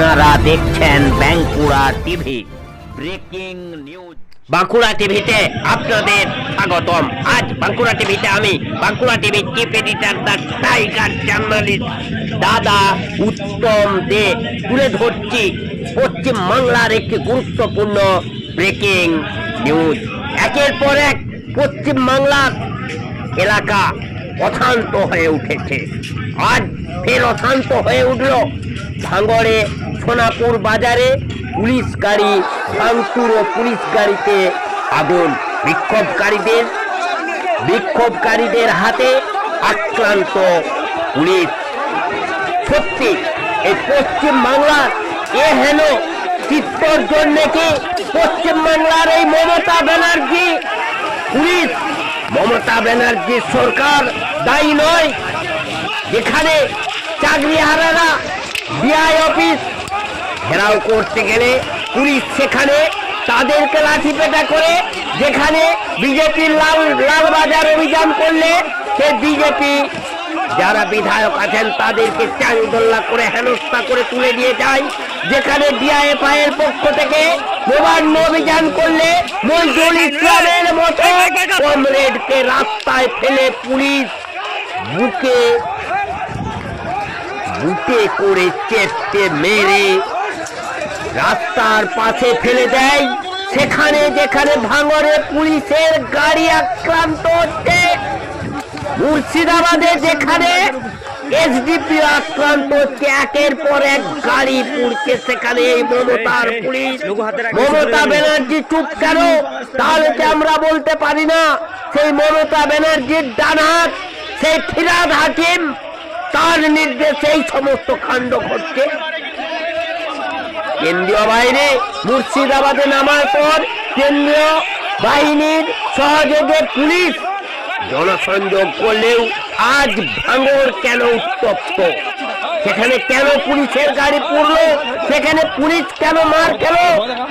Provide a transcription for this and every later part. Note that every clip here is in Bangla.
আপনারা দেখছেন Bankura TV. Breaking news. Bankura টিভিতে আপনাদের স্বাগতম। আজ বাঁকুড়া টিভিতে আমি, Bankura TV chief editor the tiger journalist দাদা উত্তম দে, তুলে ধরছি পশ্চিমবাংলার একটি গুরুত্বপূর্ণ ব্রেকিং নিউজ। একের পর এক পশ্চিমবাংলার এলাকা অশান্ত হয়ে উঠেছে। আজ ফের অশান্ত হয়ে উঠল ভাঙড়ে সোনাপুর বাজারে পুলিশ গাড়ি ভাঙচুর ও পুলিশ গাড়িতে আগুন। বিক্ষোভকারীদের বিক্ষোভকারীদের হাতে আক্রান্ত পুলিশ। সত্যি, এই পশ্চিম বাংলার এ হেন চিত্তর জন্য কি পশ্চিম বাংলার এই মমতা ব্যানার্জি পুলিশ, মমতা ব্যানার্জি সরকার দায়ী নয়? যেখানে চাকরি হারারা বিআই অফিস ঘেরাও করতে গেলে পুলিশ সেখানে তাদেরকে লাঠি পেটা করে, যেখানে বিজেপির লাল, লালবাজার অভিযান করলে সে বিজেপি, যারা বিধায়ক আছেন তাদেরকে চাংদোল্লা করে হেনস্থা করে তুলে দিয়ে যায়, যেখানে ডিআইএফআই এর পক্ষ থেকে নবান্ন অভিযান করলে নজরুল ইসলামের মতো কমরেডকে রাস্তায় ফেলে পুলিশ বুকে বুকে করে চেপটে মেরে রাস্তার পাশে ফেলে দেয়। সেখানে যেখানে ভাঙরে পুলিশের গাড়ি আক্রান্ত হচ্ছে, মুর্শিদাবাদে যেখানে এসডিপি আক্রান্ত হচ্ছে, একের পর এক গাড়ি পুড়ছে সেখানে। এই মমতার পুলিশ, মমতা ব্যানার্জি চুপ কেন? তাহলে কি আমরা বলতে পারি না? সেই মমতা ব্যানার্জির ডানাত সেই ফিরাদ হাকিম, তার নির্দেশে এই সমস্ত কাণ্ড ঘটছে। কেন্দ্রীয় বাহিনী মুর্শিদাবাদে নামার পর কেন্দ্রীয় বাহিনীর সহযোগে পুলিশ জনসংযোগ করলেও আজ ভাঙর কেন উত্তপ্ত? সেখানে কেন পুলিশের গাড়ি পড়ল? সেখানে পুলিশ কেন মার কেন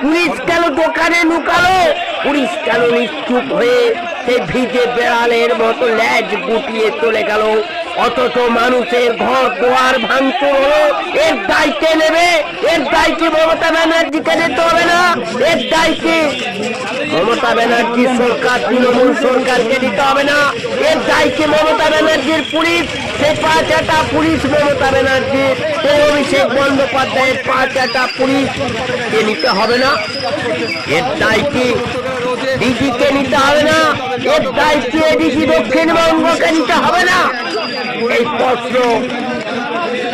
পুলিশ কেন দোকানে লুকালো? পুলিশ কেন নিশ্চুপ হয়ে সেই ভিজে বেড়ালের মতো ল্যাজ গুটিয়ে চলে গেল? অথচ মানুষের ঘর, দোয়ার, ভাঙচুর হলো। এর দায়িত্ব নেবে? এর দায়িত্ব মমতা ব্যানার্জিকে নিতে হবে না? এর দায়িত্ব মমতা ব্যানার্জি সরকার, তৃণমূল সরকারকে নিতে হবে না? এর দায়িত্ব মমতা ব্যানার্জির পুলিশ? সেই পাঁচ একটা পুলিশ মমতা ব্যানার্জির সেই অভিষেক বন্দ্যোপাধ্যায়ের পাঁচ একটা পুলিশকে নিতে হবে না? এর দায়িত্ব ডিজিকে নিতে হবে না? এর দায়িত্ব এডিসি দক্ষিণবঙ্গকে নিতে হবে না? এই প্রশ্ন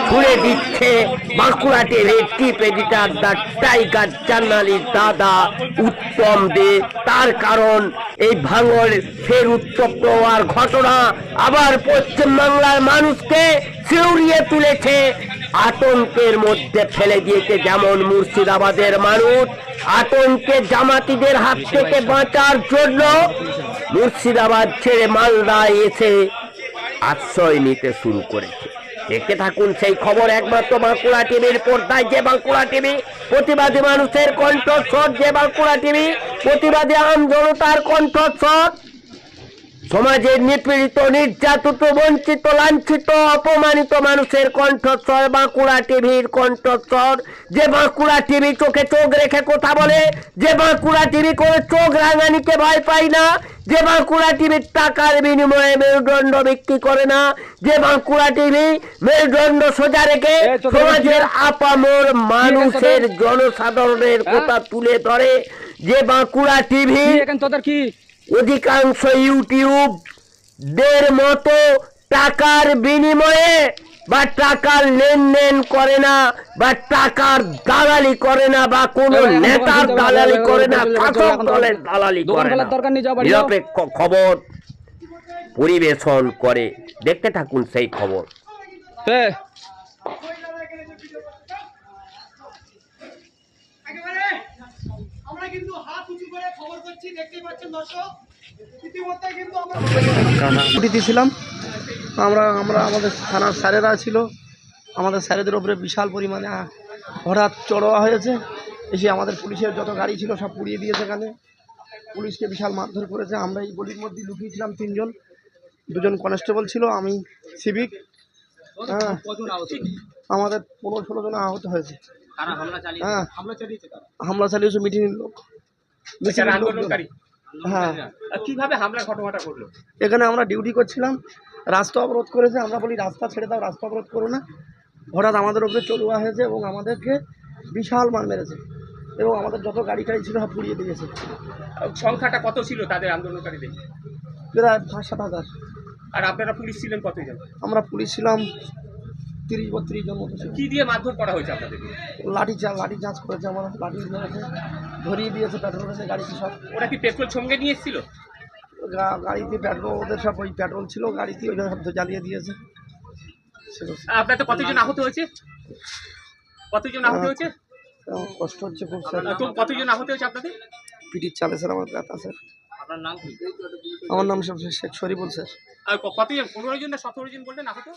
ছুড়ে দিচ্ছে বাঁকুড়া টিভির chief editor the tiger journalist দাদা উত্তম দে। তার কারণ এই ভাঙর ফের উত্তপ্ত হওয়ার ঘটনা আবার পশ্চিমবাংলার মানুষকে শিউরিয়ে তুলেছে। আতঙ্কের মধ্যে ফেলে দিয়েছে যেমন মুর্শিদাবাদের মানুষ। আতঙ্কে জামাতিদের হাত থেকে বাঁচার জন্য মুর্শিদাবাদ ছেড়ে মালদায় এসে আশ্রয় নিতে শুরু করেছে। দেখতে থাকুন সেই খবর একমাত্র বাঁকুড়া টিভির পর্দায়। যে বাঁকুড়া টিভি প্রতিবাদী মানুষের কণ্ঠস্বর, যে বাঁকুড়া টিভি প্রতিবাদী আম জনতার কণ্ঠস্বর। সমাজের নিপীড়িত, নির্যাতিত, বঞ্চিত, লাঞ্ছিত, অপমানিত মানুষের কণ্ঠস্বর, বাঁকুড়া টিভির কণ্ঠস্বর। যে বাঁকুড়া টিভি চোখে চোখ রেখে কথা বলে, যে বাঁকুড়া টিভি করে চোখ রাঙানিকে ভয় পায় না যে বাঁকুড়া টিভির টাকার বিনিময়ে মেরুদণ্ড বিক্রি করে না যে বাঁকুড়া টিভি মেরুদণ্ড সোজা রেখে সমাজের আপামর মানুষের জনসাধারণের কথা তুলে ধরে যে বাঁকুড়া টিভি অধিকাংশ ইউটিউব দের মতো টাকার বিনিময়ে বা টাকার লেনদেন করে না বা টাকার দালালি করে না বা কোন নেতার দালালি করে না শাসক দলের দালালি করে না খোলার দরকার নেই, যাও বাড়ি যাও। নিরপেক্ষ খবর পরিবেশন করে দেখতে থাকুন সেই খবর আমরা কিন্তু হাত উঁচু করে খবর করছি দেখতেই পাচ্ছেন দর্শক ইতিমধ্যে কিন্তু আমরা ছিলাম আমরা আমরা আমাদের থানার স্যারেরা ছিল। আমাদের স্যারেদের ওপরে বিশাল পরিমাণে হঠাৎ চড়োয়া হয়েছে। এসে আমাদের পুলিশের যত গাড়ি ছিল সব পুড়িয়ে দিয়েছে এখানে। পুলিশকে বিশাল মারধর করেছে। আমরা এই গলির মধ্যে লুকিয়েছিলাম তিনজন। দুজন কনস্টেবল ছিল আমি সিভিক। হ্যাঁ আমাদের পনেরো ষোলো জন আহত হয়েছে। হ্যাঁ হামলা চালিয়েছে মিটিংয়ের লোক। হ্যাঁ। কীভাবে ঘটনাটা এখানে আমরা ডিউটি করছিলাম। রাস্তা অবরোধ করেছে আমরা বলি রাস্তা ছেড়ে দাও রাস্তা অবরোধ করো না। হঠাৎ আমাদের ওপরে চলুয়া হয়েছে এবং আমাদেরকে বিশাল মার মেরেছে এবং আমাদের যত গাড়ি টাড়ি ছিল সব পুড়িয়ে দিয়েছে সংখ্যাটা কত ছিল তাদের আন্দোলনকারীদের? প্রায় পাঁচ সাত হাজার। আর আপনারা পুলিশ ছিলেন কতজন? আমরা পুলিশ ছিলাম তিরিশ বত্রিশ জন মতো কি দিয়ে মারধর করা হয়েছে আপনাদেরকে লাঠি চা লাঠি চার্জ করেছে আমার লাঠি মেরেছে ধরিয়ে দিয়েছে পেট্রোল গাড়িতে সব। ওরা কি পেট্রোল সঙ্গে নিয়ে এসেছিল? গাড়িতে পেট্রোল ওদের সব ওই পেট্রোল ছিল গাড়িতে ওই শব্দ জ্বালিয়ে দিয়েছে। আপনার তো কতজন আহত হয়েছে? কতজন আহত হয়েছে? আমার কষ্ট হচ্ছে খুব স্যার। কতজন আহত হয়েছে আপনাদের? পিটির চালে স্যার আমার ব্যথা স্যার। আপনার নাম কি? আমার নাম শেখ শরীফুল স্যার। আর কতজন? পনেরো জন না সতেরো জন বললেন আহত?